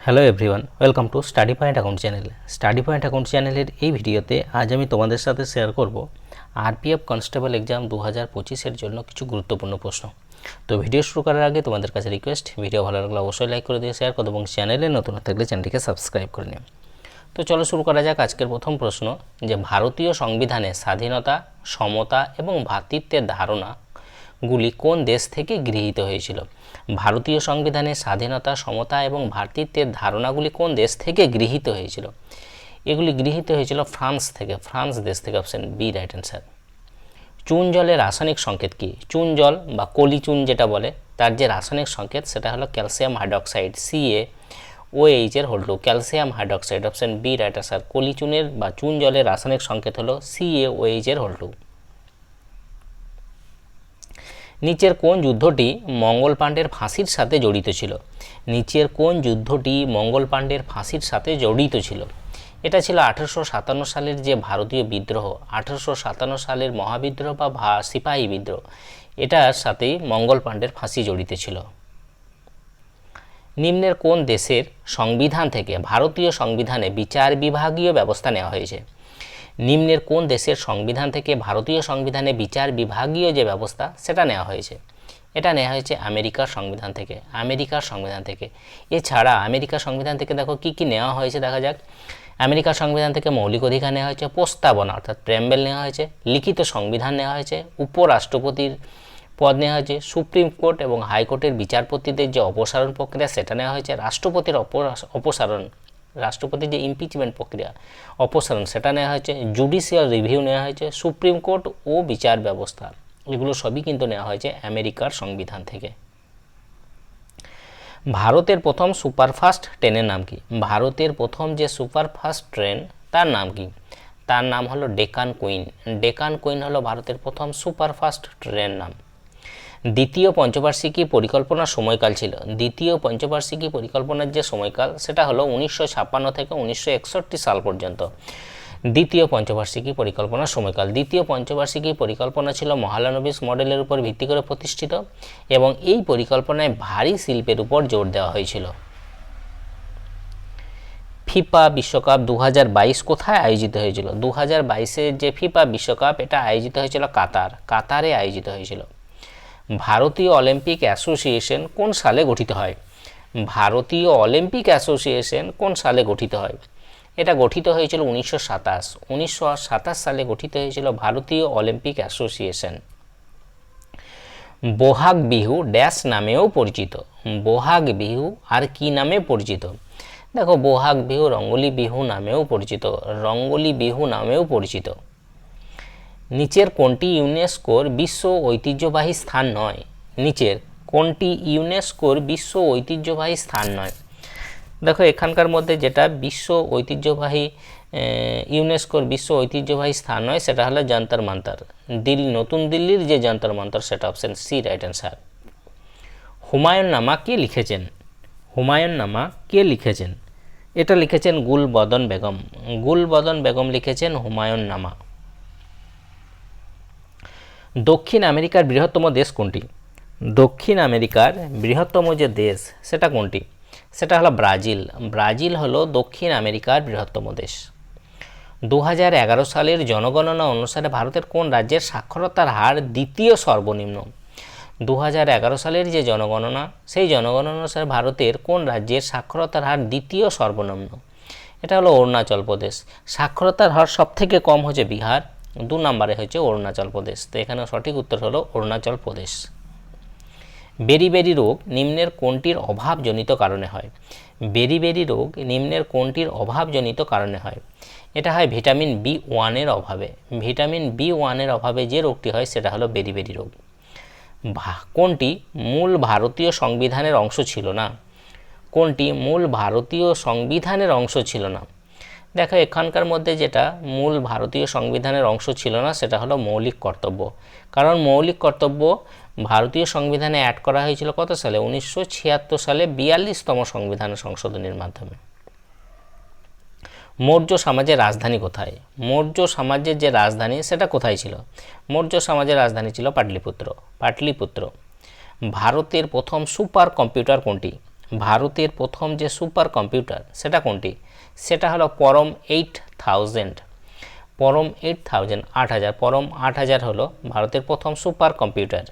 Hello everyone welcome to study point account channel study point account চ্যানেলের এই ভিডিওতে আজ আমি তোমাদের সাথে শেয়ার করব আরপিএফ কনস্টেবল এক্সাম দু হাজার পঁচিশের জন্য কিছু গুরুত্বপূর্ণ প্রশ্ন। তো ভিডিও শুরু করার আগে তোমাদের কাছে রিকোয়েস্ট ভিডিও ভালো লাগলে অবশ্যই লাইক করে দিয়ে শেয়ার করো এবং চ্যানেলে নতুন থাকলে চ্যানেলটিকে সাবস্ক্রাইব করে নিও। তো চলো শুরু করা যাক আজকের প্রথম প্রশ্ন, যে ভারতীয় সংবিধানে স্বাধীনতা, সমতা এবং ভ্রাতৃত্বের ধারণা গুলি কোন দেশ থেকে গৃহীত হয়েছিল? ভারতীয় সংবিধানে স্বাধীনতা, সমতা এবং ভ্রাতৃত্বের ধারণাগুলি কোন দেশ থেকে গৃহীত হয়েছিল? এগুলি গৃহীত হয়েছিল ফ্রান্স থেকে, ফ্রান্স দেশ থেকে, অপশন বি রাইট অ্যান্সার চুন জলের রাসায়নিক সংকেত কি? চুন জল বা কলি চুন যেটা বলে, তার যে রাসায়নিক সংকেত সেটা হলো calcium hydroxide CA O H এর whole calcium hydroxide, option B right answer কলি চুনের বা চুন জলের রাসায়নিক সংকেত হলো সিএ ও এইচ এর হোল টু নিচের কোন যুদ্ধটি মঙ্গল পাণ্ডের ফাঁসির সাথে জড়িত ছিল। নিচের কোন যুদ্ধটি মঙ্গল পাণ্ডের ফাঁসির সাথে জড়িত ছিল। এটা ছিল আঠেরোশো সাতান্ন সালের যে ভারতীয় বিদ্রোহ, আঠেরোশো সাতান্ন সালের মহাবিদ্রোহ বা সিপাহী বিদ্রোহ। এটার সাথেই মঙ্গল পাণ্ডের ফাঁসি জড়িত ছিল। নিম্নের কোন দেশের সংবিধান থেকে ভারতীয় সংবিধানে বিচার বিভাগীয় ব্যবস্থা নেওয়া হয়েছে। নিম্নের কোন দেশের সংবিধান থেকে ভারতীয় সংবিধানে বিচার বিভাগীয় যে ব্যবস্থা, সেটা নেওয়া হয়েছে? এটা নেওয়া হয়েছে আমেরিকার সংবিধান থেকে, আমেরিকার সংবিধান থেকে। এছাড়া আমেরিকার সংবিধান থেকে দেখো কি কি নেওয়া হয়েছে, দেখা যাক। আমেরিকার সংবিধান থেকে মৌলিক অধিকার নেওয়া হয়েছে, প্রস্তাবনা, অর্থাৎ প্রেমবেল নেওয়া হয়েছে, লিখিত সংবিধান নেওয়া হয়েছে, উপরাষ্ট্রপতির পদ নেওয়া হয়েছে, সুপ্রিম কোর্ট এবং হাইকোর্টের বিচারপতিদের যে অপসারণ প্রক্রিয়া, সেটা নেওয়া হয়েছে, রাষ্ট্রপতির অপসারণ রাষ্ট্রপতির যে ইমপিচমেন্ট প্রক্রিয়া অপসারণ সেটা নেওয়া হয়েছে জুডিশিয়াল রিভিউ নেওয়া হয়েছে সুপ্রিম কোর্ট ও বিচার ব্যবস্থা এগুলো সবই কিন্তু নেওয়া হয়েছে আমেরিকার সংবিধান থেকে ভারতের প্রথম সুপারফাস্ট ট্রেনের নাম কি ভারতের প্রথম যে সুপারফাস্ট ট্রেন তার নাম কি তার নাম হলো ডেকান কুইন ডেকান কুইন হলো ভারতের প্রথম সুপারফাস্ট ট্রেন নাম দ্বিতীয় পঞ্চবার্ষিকী পরিকল্পনার সময়কাল ছিল। দ্বিতীয় পঞ্চবার্ষিকী পরিকল্পনার যে সময়কাল, সেটা হলো উনিশশো ছাপ্পান্ন থেকে উনিশশো একষট্টি সাল পর্যন্ত। দ্বিতীয় পঞ্চবার্ষিকী পরিকল্পনার সময়কাল। দ্বিতীয় পঞ্চবার্ষিকী পরিকল্পনা ছিল মহালানবিস মডেলের উপর ভিত্তি করে প্রতিষ্ঠিত এবং এই পরিকল্পনায় ভারী শিল্পের উপর জোর দেওয়া হয়েছিল। ফিফা বিশ্বকাপ দু হাজার বাইশ কোথায় আয়োজিত হয়েছিল? দু হাজার যে ফিফা বিশ্বকাপ, এটা আয়োজিত হয়েছিল কাতার। কাতারে আয়োজিত হয়েছিল। ভারতীয় অলিম্পিক অ্যাসোসিয়েশন কোন সালে গঠিত হয়? ভারতীয় অলিম্পিক অ্যাসোসিয়েশন কোন সালে গঠিত হয়? এটা গঠিত হয়েছিল উনিশশো সাতাশ। উনিশশো সাতাশ সালে গঠিত হয়েছিল ভারতীয় Olympic association. Bohag Bihu dash নামেও পরিচিত। বোহাগ বিহু আর কি নামে পরিচিত? দেখো, বোহাগ বিহু, রঙ্গলি বিহু নামেও পরিচিত। রঙ্গলি বিহু নামেও পরিচিত। নিচের কোনটি ইউনেস্কোর বিশ্ব ঐতিহ্যবাহী স্থান নয়? নিচের কোনটি ইউনেস্কোর বিশ্ব ঐতিহ্যবাহী স্থান নয়? দেখো, এখানকার মধ্যে যেটা বিশ্ব ঐতিহ্যবাহী ইউনেস্কোর বিশ্ব ঐতিহ্যবাহী স্থান নয়, সেটা হলো যন্তর মন্তর। দিল্লি, নতুন দিল্লির যে যন্তর মন্তর, সেটা option C right answer Humayun Nama কে লিখেছেন? হুমায়ুন নামা কে লিখেছেন? এটা লিখেছেন গুলবদন বেগম। গুলবদন বেগম লিখেছেন হুমায়ুন নামা দক্ষিণ আমেরিকার বৃহত্তম দেশ কোনটি? দক্ষিণ আমেরিকার বৃহত্তম যে দেশ, সেটা কোনটি? সেটা হলো ব্রাজিল। ব্রাজিল হলো দক্ষিণ আমেরিকার বৃহত্তম দেশ। দু হাজার এগারো সালের জনগণনা অনুসারে ভারতের কোন রাজ্যের সাক্ষরতার হার দ্বিতীয় সর্বনিম্ন? দু হাজার এগারো সালের যে জনগণনা, সেই জনগণনা অনুসারে ভারতের কোন রাজ্যের সাক্ষরতার হার দ্বিতীয় সর্বনিম্ন? এটা হলো অরুণাচল প্রদেশ। সাক্ষরতার হার সবথেকে কম হচ্ছে বিহার। দু নম্বরে হচ্ছে অরুণাচল প্রদেশ। তো এখানে সঠিক উত্তর হলো অরুণাচল প্রদেশ। বেরিবেরি রোগ নিম্নের কোনটির অভাবজনিত কারণে হয়? বেরিবেরি রোগ নিম্নের কোনটির অভাবজনিত কারণে হয়? এটা হয় ভিটামিন বি ওয়ানের অভাবে। ভিটামিন বি ওয়ানের অভাবে যে রোগটি হয় সেটা হলো বেরিবেরি রোগ। কোনটি মূল ভারতীয় সংবিধানের অংশ ছিল না? কোনটি মূল ভারতীয় সংবিধানের অংশ ছিল না? দেখো, এখানকার মধ্যে যেটা মূল ভারতীয় সংবিধানের অংশ ছিল না, সেটা হলো মৌলিক কর্তব্য। কারণ মৌলিক কর্তব্য ভারতীয় সংবিধানে অ্যাড করা হয়েছিল কত সালে? উনিশশো ছিয়াত্তর সালে বিয়াল্লিশতম সংবিধান সংশোধনীর মাধ্যমে। মৌর্য সমাজের রাজধানী কোথায়? মৌর্য সমাজের যে রাজধানী, সেটা কোথায় ছিল? মৌর্য সমাজের রাজধানী ছিল পাটলিপুত্র। পাটলিপুত্র। ভারতের প্রথম সুপার কম্পিউটার কোনটি? ভারতের প্রথম যে সুপার কম্পিউটার সেটা কোনটি? সেটা হলো Param eight thousand Param eight thousand আট হাজার। পরম আট হাজার হলো ভারতের প্রথম সুপার কম্পিউটার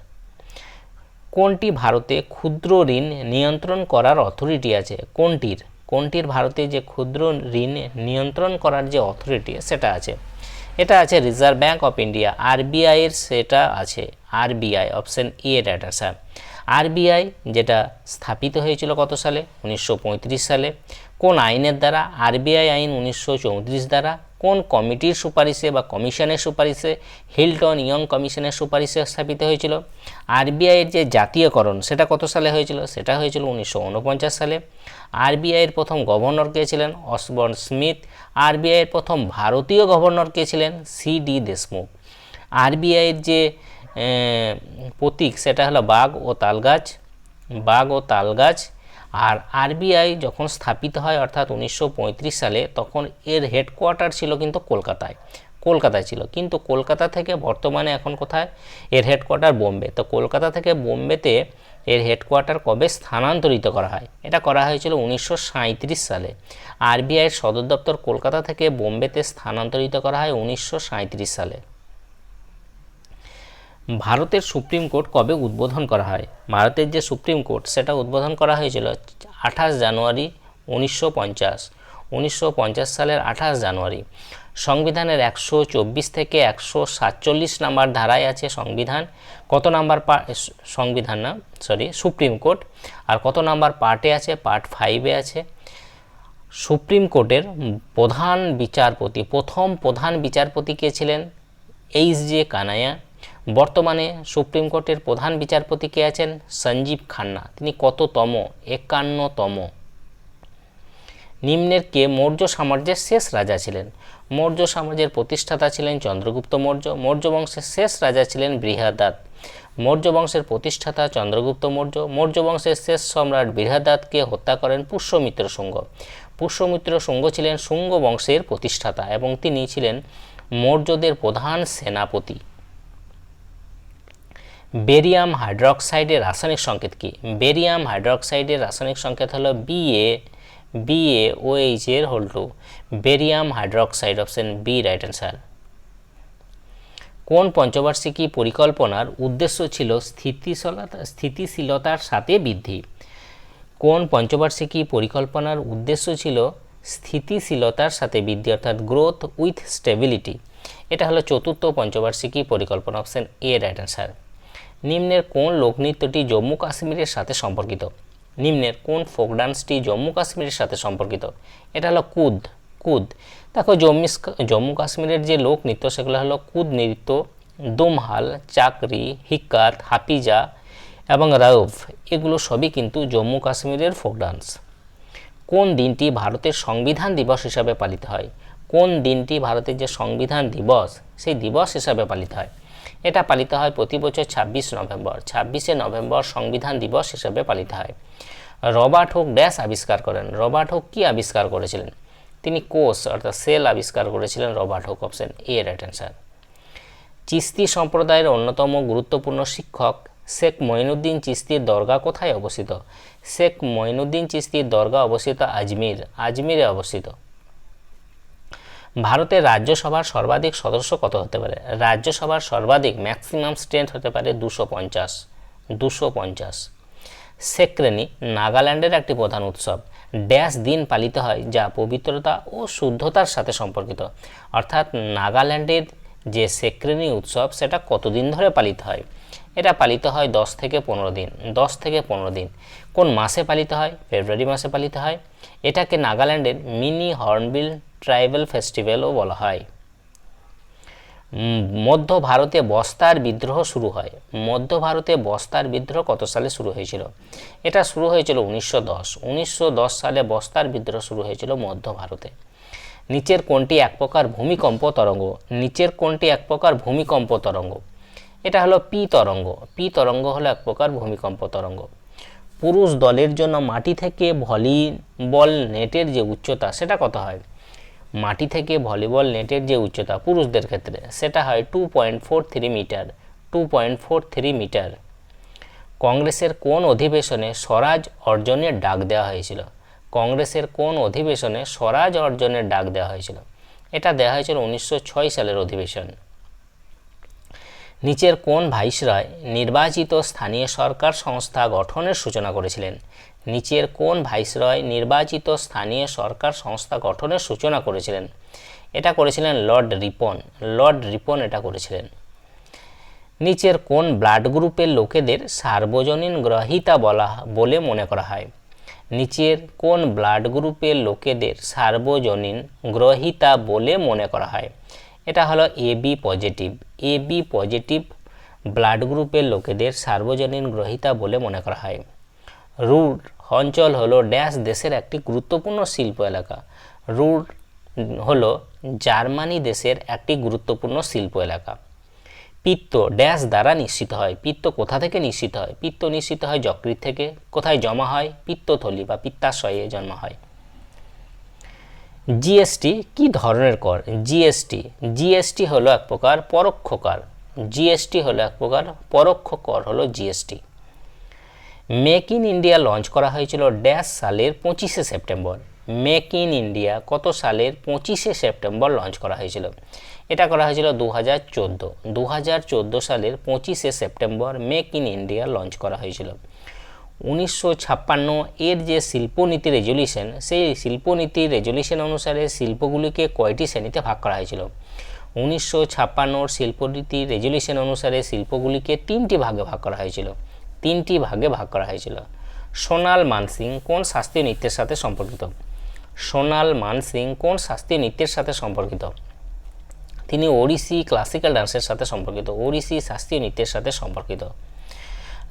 কোনটি ভারতে ক্ষুদ্র ঋণ নিয়ন্ত্রণ করার অথরিটি আছে? কোনটির? কোনটির ভারতে যে ক্ষুদ্র ঋণ নিয়ন্ত্রণ করার যে অথরিটি সেটা আছে? এটা আছে reserve bank of India RBI এর সেটা আছে। আরবিআই অপশন ই এর স্যার আরবিআই, যেটা স্থাপিত হয়েছিল কত সালে? উনিশশো পঁয়ত্রিশ সালে। কোন আইনের দ্বারা? আরবিআই আইন উনিশশো চৌত্রিশ দ্বারা। কোন কমিটির সুপারিশে বা কমিশনের সুপারিশে? হিলটন ইয়ং কমিশনের সুপারিশে স্থাপিত হয়েছিল। আরবিআইয়ের যে জাতীয়করণ, সেটা কত সালে হয়েছিল? সেটা হয়েছিল উনিশশো ঊনপঞ্চাশ সালে। আরবিআইয়ের প্রথম গভর্নর কে ছিলেন? Osborne Smith. আরবিআইয়ের প্রথম ভারতীয় গভর্নর কে ছিলেন? C D Deshmukh. আরবিআইয়ের যে প্রতীক সেটা হলো বাঘ ও তালগাছ বাঘ ও তালগাছ আর আরবিআই যখন স্থাপিত হয় অর্থাৎ উনিশশো পঁয়ত্রিশ সালে, তখন এর হেডকোয়ার্টার ছিল কিন্তু কলকাতায় কলকাতায় ছিল। কিন্তু কলকাতা থেকে বর্তমানে এখন কোথায়? এর হেডকোয়ার্টার বোম্বে। তো কলকাতা থেকে বোম্বেতে এর হেডকোয়ার্টার কবে স্থানান্তরিত করা হয়? এটা করা হয়েছিল উনিশশো সাঁইত্রিশ সালে। আরবিআইয়ের সদর দপ্তর কলকাতা থেকে বোম্বেতে স্থানান্তরিত করা হয় উনিশশো সাঁইত্রিশ সালে। ভারতের সুপ্রিম কোর্ট কবে উদ্বোধন করা হয়? ভারতের যে সুপ্রিম কোর্ট, সেটা উদ্বোধন করা হয়েছিল আঠাশ জানুয়ারি উনিশশো পঞ্চাশ। উনিশশো সালের আঠাশ জানুয়ারি। সংবিধানের একশো চব্বিশ থেকে একশো সাতচল্লিশ নাম্বার ধারায় আছে সংবিধান। কত নাম্বার সংবিধান না সরি সুপ্রিম কোর্ট। আর কত নাম্বার পার্টে আছে? পার্ট ফাইভে আছে। সুপ্রিম কোর্টের প্রধান বিচারপতি, প্রথম প্রধান বিচারপতি কে ছিলেন? এইচ জে কানায়া বর্তমানে সুপ্রিম কোর্টের প্রধান বিচারপতি কে আছেন সঞ্জীব খান্না। তিনি কততম? একান্নতম। নিম্নের কে? মৌর্য সাম্রাজ্যের শেষ রাজা ছিলেন। মৌর্য সাম্রাজ্যের প্রতিষ্ঠাতা ছিলেন চন্দ্রগুপ্ত মৌর্য। মৌর্য বংশের শেষ রাজা ছিলেন বৃহদাত। মৌর্য বংশের প্রতিষ্ঠাতা চন্দ্রগুপ্ত মৌর্য। মৌর্য বংশের শেষ সম্রাট বৃহদাতকে হত্যা করেন পুষ্যমিত্র শুঙ্গ। পুষ্যমিত্র শুঙ্গ ছিলেন শুঙ্গ বংশের প্রতিষ্ঠাতা এবং তিনি ছিলেন মৌর্যদের প্রধান সেনাপতি। বেরিয়াম হাইড্রক্সাইডের রাসায়নিক সংকেত কি? বেরিয়াম হাইড্রক্সাইডের রাসায়নিক সংকেত হলো বিএ বিএ ওএইচ এর whole two barium hydroxide option B right answer কোন পঞ্চবার্ষিকী পরিকল্পনার উদ্দেশ্য ছিল স্থিতিশীলতা, স্থিতিশীলতার সাথে বৃদ্ধি? কোন পঞ্চবার্ষিকী পরিকল্পনার উদ্দেশ্য ছিল স্থিতিশীলতার সাথে বৃদ্ধি, অর্থাৎ গ্রোথ উইথ স্টেবিলিটি এটা হলো চতুর্থ পঞ্চবার্ষিকী পরিকল্পনা অপশন এ রাইট অ্যান্সার নিম্নের কোন লোকনৃত্যটি জম্মু কাশ্মীরের সাথে সম্পর্কিত? নিম্নের কোন ফোক ডান্সটি জম্মু কাশ্মীরের সাথে সম্পর্কিত? এটা হলো কুদ কুদ। দেখো, জম্মু জম্মু কাশ্মীরের যে লোকনৃত্য, সেগুলো হলো কুদ নৃত্য, দুমহাল, চাকরি, হিক্কাত হাপিজা এবং রাউফ। এগুলো সবই কিন্তু জম্মু কাশ্মীরের ফোক ডান্স। কোন দিনটি ভারতের সংবিধান দিবস হিসাবে পালিত হয়? কোন দিনটি ভারতের যে সংবিধান দিবস, সেই দিবস হিসাবে পালিত হয়? এটা পালিত হয় প্রতি বছর ছাব্বিশ নভেম্বর। ছাব্বিশে নভেম্বর সংবিধান দিবস হিসাবে পালিত হয়। রবার্ট হুক ড্যাশ আবিষ্কার করেন। রবার্ট হুক কী আবিষ্কার করেছিলেন? তিনি কোষ, অর্থাৎ সেল আবিষ্কার করেছিলেন Robert Hooke option A right answer Chishti সম্প্রদায়ের অন্যতম গুরুত্বপূর্ণ শিক্ষক শেখ মঈনুদ্দিন চিস্তির দরগা কোথায় অবস্থিত? শেখ মঈনুদ্দিন চিস্তির দরগা অবস্থিত আজমির। আজমিরে অবস্থিত। ভারতের রাজ্যসভার সর্বাধিক সদস্য কত হতে পারে? রাজ্যসভার সর্বাধিক ম্যাক্সিমাম স্ট্রেন্থ হতে পারে দুশো পঞ্চাশ। দুশো পঞ্চাশ। সেক্রেনি নাগাল্যান্ডের একটি প্রধান উৎসব। ড্যাশ দিন পালিত হয় যা পবিত্রতা ও শুদ্ধতার সাথে সম্পর্কিত। অর্থাৎ নাগাল্যান্ডের যে সেক্রেনি উৎসব, সেটা কতদিন ধরে পালিত হয়? এটা পালিত হয় দশ থেকে পনেরো দিন। দশ থেকে পনেরো দিন। কোন মাসে পালিত হয়? ফেব্রুয়ারি মাসে পালিত হয়। এটাকে নাগাল্যান্ডের মিনি হর্নবিল ট্রাইবাল ফেস্টিভ্যালও বলা হয়। মধ্য ভারতে বস্তার বিদ্রোহ শুরু হয়। মধ্য ভারতে বস্তার বিদ্রোহ কত সালে শুরু হয়েছিল? এটা শুরু হয়েছিল উনিশশো দশ। উনিশশো সালে বস্তার বিদ্রোহ শুরু হয়েছিল মধ্য ভারতে। নিচের কোনটি এক প্রকার ভূমিকম্প তরঙ্গ। নিচের কোনটি এক প্রকার ভূমিকম্প তরঙ্গ। এটা হলো পি তরঙ্গ। পি তরঙ্গ হলো এক প্রকার ভূমিকম্প তরঙ্গ। পুরুষ দলের জন্য মাটি থেকে ভলিবল নেটের যে উচ্চতা, সেটা কত হয়? মাটি থেকে ভলিবল নেটের যে উচ্চতা পুরুষদের ক্ষেত্রে, সেটা হয় two point four three metre two point four three metre. কংগ্রেসের কোন অধিবেশনে স্বরাজ অর্জনের ডাক দেওয়া হয়েছিল? কংগ্রেসের কোন অধিবেশনে স্বরাজ অর্জনের ডাক দেওয়া হয়েছিল? এটা দেওয়া হয়েছিল উনিশশো ছয় সালের অধিবেশন। নিচের কোন ভাইসরয় নির্বাচিত স্থানীয় সরকার সংস্থা গঠনের সূচনা করেছিলেন? নিচের কোন ভাইসরয় নির্বাচিত স্থানীয় সরকার সংস্থা গঠনের সূচনা করেছিলেন? এটা করেছিলেন লর্ড রিপন। লর্ড রিপন এটা করেছিলেন। নিচের কোন ব্লাড গ্রুপের লোকেদের সার্বজনীন গ্রহিতা বলা, বলে মনে করা হয়? নিচের কোন ব্লাড গ্রুপের লোকেদের সার্বজনীন গ্রহিতা বলে মনে করা হয়? এটা হলো A B positive A B positive blood গ্রুপের লোকেদের সার্বজনীন গ্রহিতা বলে মনে করা হয়। রুট অঞ্চল হলো ড্যাশ দেশের একটি গুরুত্বপূর্ণ শিল্প এলাকা। রুট হলো জার্মানি দেশের একটি গুরুত্বপূর্ণ শিল্প এলাকা। পিত্ত ড্যাশ দ্বারা নিশ্চিত হয়। পিত্ত কোথা থেকে নিশ্চিত হয়? পিত্ত নিশ্চিত হয় যকৃত থেকে। কোথায় জমা হয়? পিত্তথলি বা পিত্তাশয়ে জন্ম হয়। জিএসটি কি ধরনের কর? জিএসটি জিএসটি হলো এক প্রকার পরোক্ষ কর। জিএসটি হলো এক প্রকার পরোক্ষ কর হলো GST make in India launch করা হয়েছিল ড্যাশ সালের পঁচিশে সেপ্টেম্বর। মেক ইন ইন্ডিয়া কত সালের পঁচিশে সেপ্টেম্বর লঞ্চ করা হয়েছিল? এটা করা হয়েছিল দু হাজার চোদ্দ। দু হাজার চোদ্দ সালের পঁচিশে September make in India launch করা হয়েছিল। উনিশশো ছাপ্পান্ন এর যে শিল্পনীতি রেজলিউশন সেই শিল্পনীতি রেজলিউশন অনুসারে শিল্পগুলিকে কয়টি শ্রেণীতে ভাগ করা হয়েছিল? উনিশশো ছাপ্পান্নর শিল্পনীতি রেজলিউশন অনুসারে শিল্পগুলিকে তিনটি ভাগে ভাগ করা হয়েছিল। তিনটি ভাগে ভাগ করা হয়েছিল। সোনাল মানসিং কোন শাস্ত্রীয় নৃত্যের সাথে সম্পর্কিত? সোনাল মানসিং কোন শাস্ত্রীয় নৃত্যের সাথে সম্পর্কিত? তিনি ওড়িশি ক্লাসিক্যাল ডান্সের সাথে সম্পর্কিত। ওড়িশি শাস্ত্রীয় নৃত্যের সাথে সম্পর্কিত।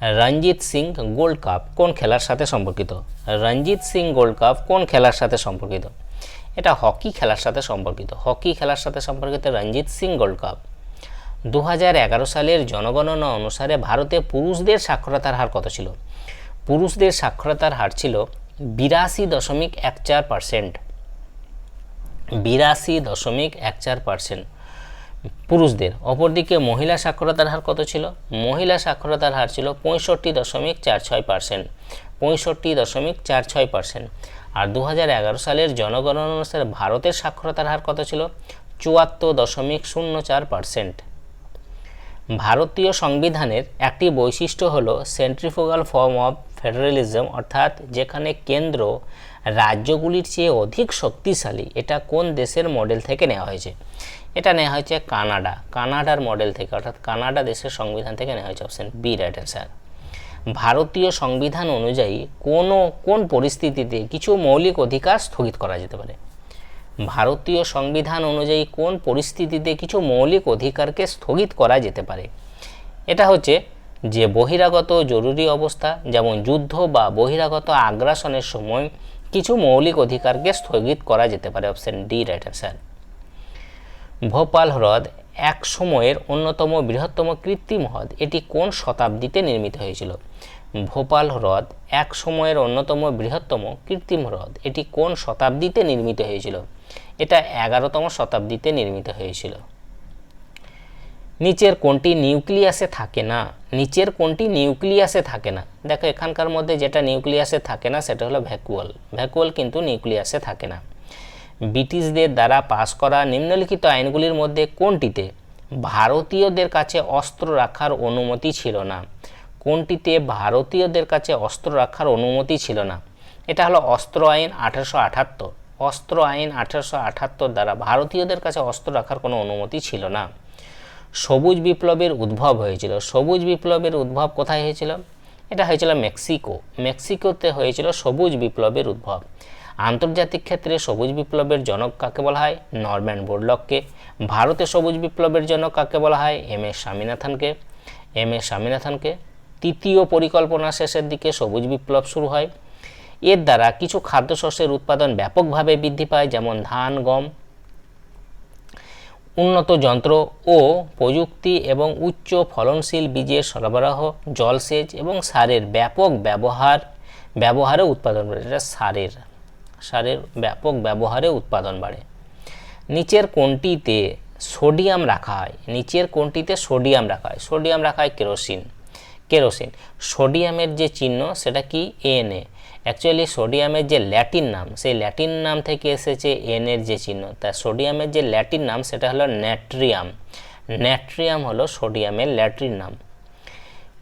রঞ্জিত সিং গোল্ড কাপ কোন খেলার সাথে সম্পর্কিত? রঞ্জিত সিং গোল্ড কাপ কোন খেলার সাথে সম্পর্কিত? এটা হকি খেলার সাথে সম্পর্কিত। হকি খেলার সাথে সম্পর্কিত রঞ্জিত সিং গোল্ড কাপ। দু হাজার এগারো সালের জনগণনা অনুসারে ভারতে পুরুষদের সাক্ষরতার হার কত ছিল? পুরুষদের সাক্ষরতার হার ছিল বিরাশি দশমিক এক চার পার্সেন্ট বিরাশি দশমিক এক চার পার্সেন্ট পুরুষদের। অপরদিকে মহিলা সাক্ষরতার হার কত ছিল? মহিলা সাক্ষরতার হার ছিল পঁয়ষট্টি দশমিক চার ছয় পার্সেন্ট। পঁয়ষট্টি দশমিক চার ছয় পার্সেন্ট। আর দু হাজার এগারো সালের জনগণনা অনুসারে ভারতের সাক্ষরতার হার কত ছিল? চুয়াত্তর দশমিক শূন্য চার পার্সেন্ট। ভারতীয় সংবিধানের একটি বৈশিষ্ট্য হলো সেন্ট্রিফুগাল ফর্ম অফ ফেডারেলিজম অর্থাৎ যেখানে কেন্দ্র রাজ্যগুলির চেয়ে অধিক শক্তিশালী, এটা কোন দেশের মডেল থেকে নেওয়া হয়েছে? এটা নেওয়া হয়েছে কানাডা। কানাডার মডেল থেকে, অর্থাৎ কানাডা দেশের সংবিধান থেকে নেওয়া হয়েছে অপশন বি রাইট অ্যান্সার ভারতীয় সংবিধান অনুযায়ী কোনো, কোন পরিস্থিতিতে কিছু মৌলিক অধিকার স্থগিত করা যেতে পারে? ভারতীয় সংবিধান অনুযায়ী কোন পরিস্থিতিতে কিছু মৌলিক অধিকারকে স্থগিত করা যেতে পারে? এটা হচ্ছে যে বহিরাগত জরুরি অবস্থা, যেমন যুদ্ধ বা বহিরাগত আগ্রাসনের সময় কিছু মৌলিক অধিকারকে স্থগিত করা যেতে পারে option D right answer Bhopal হ্রদ এক সময়ের অন্যতম বৃহত্তম কৃত্রিম হ্রদ। এটি কোন শতাব্দীতে নির্মিত হয়েছিল? ভোপাল হ্রদ এক সময়ের অন্যতম বৃহত্তম কৃত্রিম হ্রদ। এটি কোন শতাব্দীতে নির্মিত হয়েছিল? এটা এগারোতম শতাব্দীতে নির্মিত হয়েছিল। নিচের কোনটি নিউক্লিয়াসে থাকে না? নিচের কোনটি নিউক্লিয়াসে থাকে না? দেখো, এখানকার মধ্যে যেটা নিউক্লিয়াসে থাকে না, সেটা হলো ভ্যাকুয়াল। ভ্যাকুয়াল কিন্তু নিউক্লিয়াসে থাকে না। ব্রিটিশদের দ্বারা পাশ করা নিম্নলিখিত আইনগুলির মধ্যে কোনটিতে? ভারতীয়দের কাছে অস্ত্র রাখার অনুমতি ছিল না। কোনটিতে ভারতীয়দের কাছে অস্ত্র রাখার অনুমতি ছিল না? এটা হলো অস্ত্র আইন আঠারোশো আঠাত্তর। অস্ত্র আইন আঠারোশো আঠাত্তর দ্বারা ভারতীয়দের কাছে অস্ত্র রাখার কোনো অনুমতি ছিল না। সবুজ বিপ্লবের উদ্ভব হয়েছিল। সবুজ বিপ্লবের উদ্ভব কোথায় হয়েছিল? এটা হয়েছিল মেক্সিকো। মেক্সিকোতে হয়েছিল সবুজ বিপ্লবের উদ্ভব। আন্তর্জাতিক ক্ষেত্রে সবুজ বিপ্লবের জনক কাকে বলা হয়? নরম্যান বোর্ডলককে ভারতে সবুজ বিপ্লবের জনক কাকে বলা হয়? এম এস স্বামীনাথনকে। এম এস স্বামীনাথনকে তৃতীয় পরিকল্পনা শেষের দিকে সবুজ বিপ্লব শুরু হয়। এর দ্বারা কিছু খাদ্যশস্যের উৎপাদন ব্যাপকভাবে বৃদ্ধি পায়, যেমন ধান, গম। উন্নত যন্ত্র ও প্রযুক্তি এবং উচ্চ ফলনশীল বীজের সরবরাহ, জলসেচ এবং সারের ব্যাপক ব্যবহার ব্যবহারে উৎপাদন এটা সারের সারের ব্যাপক ব্যবহারে উৎপাদন বাড়ে। নিচের কোনটিতে সোডিয়াম রাখা হয়? নিচের কোনটিতে সোডিয়াম রাখা হয়? সোডিয়াম রাখা হয় কেরোসিন। কেরোসিন, সোডিয়ামের যে চিহ্ন সেটা কি? N A. অ্যাকচুয়ালি সোডিয়ামের যে ল্যাটিন নাম, সেই ল্যাটিন নাম থেকে এসেছে এন এর যে চিহ্ন। তা সোডিয়ামের যে ল্যাটিন নাম, সেটা হলো ন্যাট্রিয়াম। ন্যাট্রিয়াম হলো সোডিয়ামের ল্যাটিন নাম।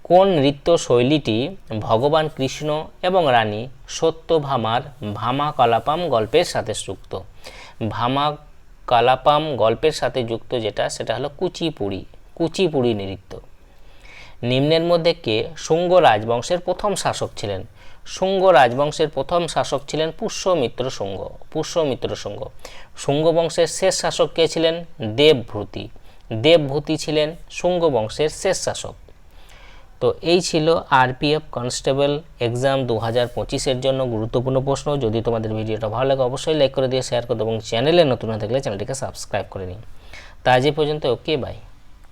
কোন নৃত্য শৈলীটি ভগবান কৃষ্ণ এবং রানী সত্যভামার ভামা কলাপাম গল্পের সাথে যুক্ত? ভামা কালাপাম গল্পের সাথে যুক্ত যেটা, সেটা হলো কুচিপুড়ি কুচিপুড়ি নৃত্য। নিম্নের মধ্যে কে? শুঙ্গ রাজবংশের প্রথম শাসক ছিলেন। শুঙ্গ রাজবংশের প্রথম শাসক ছিলেন পুষ্যমিত্র শুঙ্গ পুষ্যমিত্র শুঙ্গ। শুঙ্গ বংশের শেষ শাসক কে ছিলেন? দেবভূতি। দেবভূতি ছিলেন শুঙ্গ বংশের শেষ শাসক। তো এই ছিল আরপিএফ কনস্টেবল এক্সাম দু হাজার পঁচিশের জন্য গুরুত্বপূর্ণ প্রশ্ন। যদি তোমাদের ভিডিওটা ভালো লাগে, অবশ্যই লাইক করে দিয়ে শেয়ার করে এবং চ্যানেলে নতুন না থাকলে চ্যানেলটিকে সাবস্ক্রাইব করে নিন তা আজ পর্যন্ত ওকে বাই